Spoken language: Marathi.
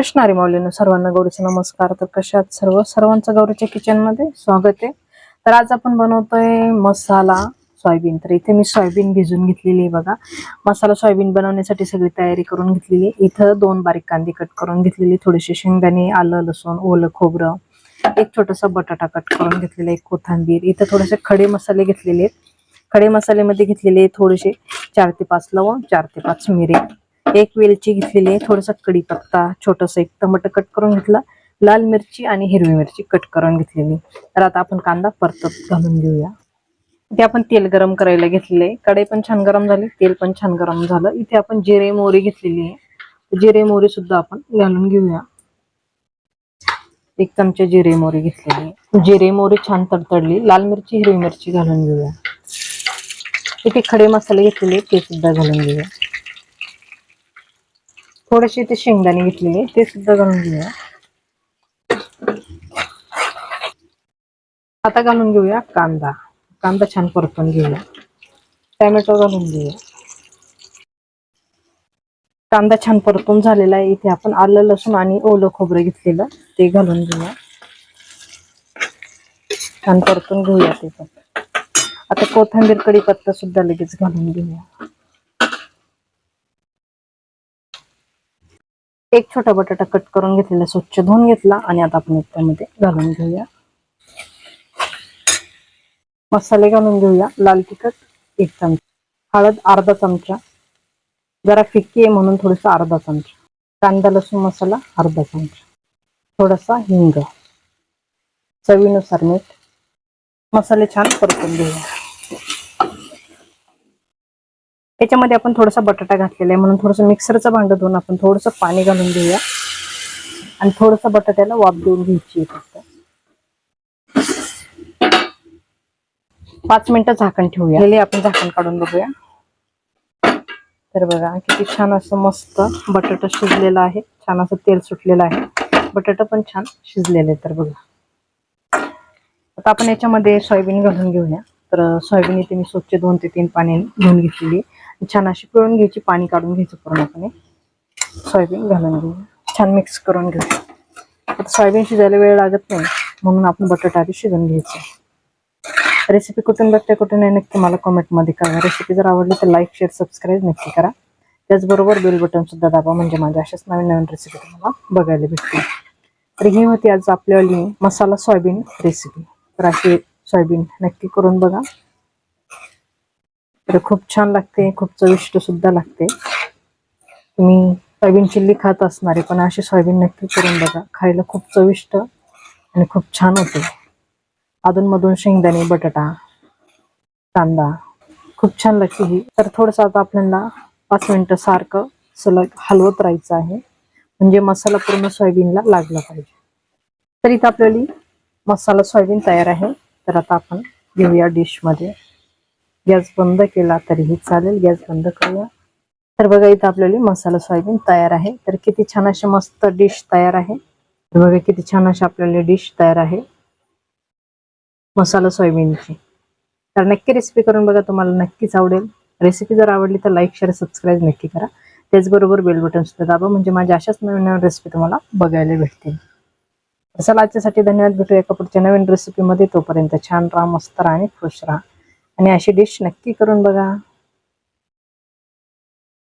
कृष्णारी माऊलीनं सर्वांना गौरीचा नमस्कार. तर कशात सर्व? सर्वांचं गौरीच्या किचनमध्ये स्वागत आहे. तर आज आपण बनवतोय मसाला सोयाबीन. तर इथे मी सोयाबीन भिजून घेतलेली आहे बघा. मसाला सोयाबीन बनवण्यासाठी सगळी तयारी करून घेतलेली आहे. इथं दोन बारीक कांदे कट करून घेतलेली थोडेसे शेंगदाणे आलं लसूण ओलं खोबरं. एक छोटासा बटाटा कट करून घेतलेला एक कोथंबीर. इथं थोडेसे खडे मसाले घेतलेले आहेत. खडे मसाल्यामध्ये घेतलेले थोडेसे चार ते पाच लवंग चार ते पाच मिरे. एक वेलची घेतलेली आहे थोडासा कढीपत्ता छोटस एक टमाटर कट करून घेतला लाल मिरची आणि हिरवी मिरची कट करून घेतलेली. तर आता आपण कांदा परतत घालून घेऊया. इथे आपण तेल गरम करायला घेतलेले कढई पण छान गरम झाली तेल पण छान गरम झालं. इथे आपण जिरे मोहरी घेतलेली आहे. जिरे मोहरी सुद्धा आपण घालून घेऊया. एक चमचे जिरे मोहरी घेतलेली आहे. जिरे मोहरी छान तडतडली. लाल मिरची हिरवी मिरची घालून घेऊया. इथे खडे मसाले घेतलेले ते सुद्धा घालून घेऊया. थोडेसे ते शेंगदाणे घेतलेले ते सुद्धा घालून घेऊया. आता घालून घेऊया कांदा. कांदा छान परतून घेऊया. टॅमॅटो घालून घेऊया. कांदा छान परतून झालेला आहे इथे आपण. आलं लसूण आणि ओलं खोबरं घेतलेलं ते घालून घेऊया. छान परतून घेऊया ते पण. आता कोथिंबीर कढीपत्ता सुद्धा लगेच घालून घेऊया. एक छोटा बटाटा कट करून घेतलेला स्वच्छ धुवून घेतला आणि आता आपण त्यामध्ये घालून घेऊया. मसाले घालून घेऊया लाल तिखट एक चमचा हळद अर्धा चमचा जरा फिक्की आहे म्हणून थोडस अर्धा चमचा कांदा लसूण मसाला अर्धा चमचा थोडासा हिंग. चवीनुसार मीठ मसाले छान परतून घेऊया. याच्यामध्ये आपण थोडासा बटाटा घातलेला आहे. म्हणून थोडंसं मिक्सरचं भांडं धुवून आपण थोडंसं पाणी घालून घेऊया. आणि थोडंसं बटाट्याला वाफ देऊन घ्यायची फक्त. पाच मिनिटं झाकण ठेवूया. पहिले आपण झाकण काढून बघूया. तर बघा किती छान असं मस्त बटाटा शिजलेला आहे. छान असं तेल सुटलेलं आहे. बटाटा पण छान शिजलेले तर बघा. आता आपण याच्यामध्ये सोयाबीन घालून घेऊया. तर सोयाबीन इथे मी स्वच्छ दोन ते तीन पाणी धुवून घेतलेली छान अशी पिळून घ्यायची पाणी काढून घ्यायचं पूर्णपणे. सोयाबीन घालून घेऊ. छान मिक्स करून घेऊ. आता सोयाबीन शिजायला वेळ लागत नाही म्हणून आपण बटाटा आधी शिजून घ्यायचं. रेसिपी कुठून बघते कुठून नाही नक्की मला कमेंटमध्ये करा रेसिपी जर आवडली तर लाईक शेअर सबस्क्राईब नक्की करा. त्याचबरोबर बेल बटन सुद्धा दाबा म्हणजे माझ्या अशाच नवीन नवीन रेसिपी तुम्हाला बघायला भेटतील. तर ही होती आज आपल्यावाली मसाला सोयाबीन रेसिपी तर अशी सोयाबीन नक्की करून बघा. तर खूप छान लागते खूप चविष्ट सुद्धा लागते. तुम्ही सोयाबीन चिल्ली खात असणारे पण अशी सोयाबीन नक्की करून बघा. खायला खूप चविष्ट आणि खूप छान होते. अधूनमधून शेंगदाणे बटाटा कांदा खूप छान लागते ही. तर थोडंसं आता आपल्याला पाच मिनिटं सारखं सलग हलवत राहायचं आहे. म्हणजे मसाला पूर्ण सोयाबीनला लागला पाहिजे. तर इथं आपल्याला मसाला सोयाबीन तयार आहे. तर आता आपण घेऊया डिशमध्ये. गॅस बंद केला तरीही चालेल गॅस बंद करूया. तर बघा इथं आपल्याला मसाला सोयाबीन तयार आहे. तर किती छान अशी मस्त डिश तयार आहे. तर बघा किती छान अशी आपल्याला डिश तयार आहे. मसाला सोयाबीनची. तर नक्की रेसिपी करून बघा तुम्हाला नक्कीच आवडेल. रेसिपी जर आवडली तर लाईक शेअर सबस्क्राईब नक्की करा. त्याचबरोबर बेल बटन सुद्धा दाबा म्हणजे माझ्या अशाच नवीन नवीन रेसिपी तुम्हाला बघायला भेटतील. चला आजच्यासाठी धन्यवाद. भेटूया एका पुढच्या नवीन रेसिपीमध्ये तोपर्यंत छान राहा मस्त राहा आणि खुश राहा. आणि अशी डिश नक्की करून बघा.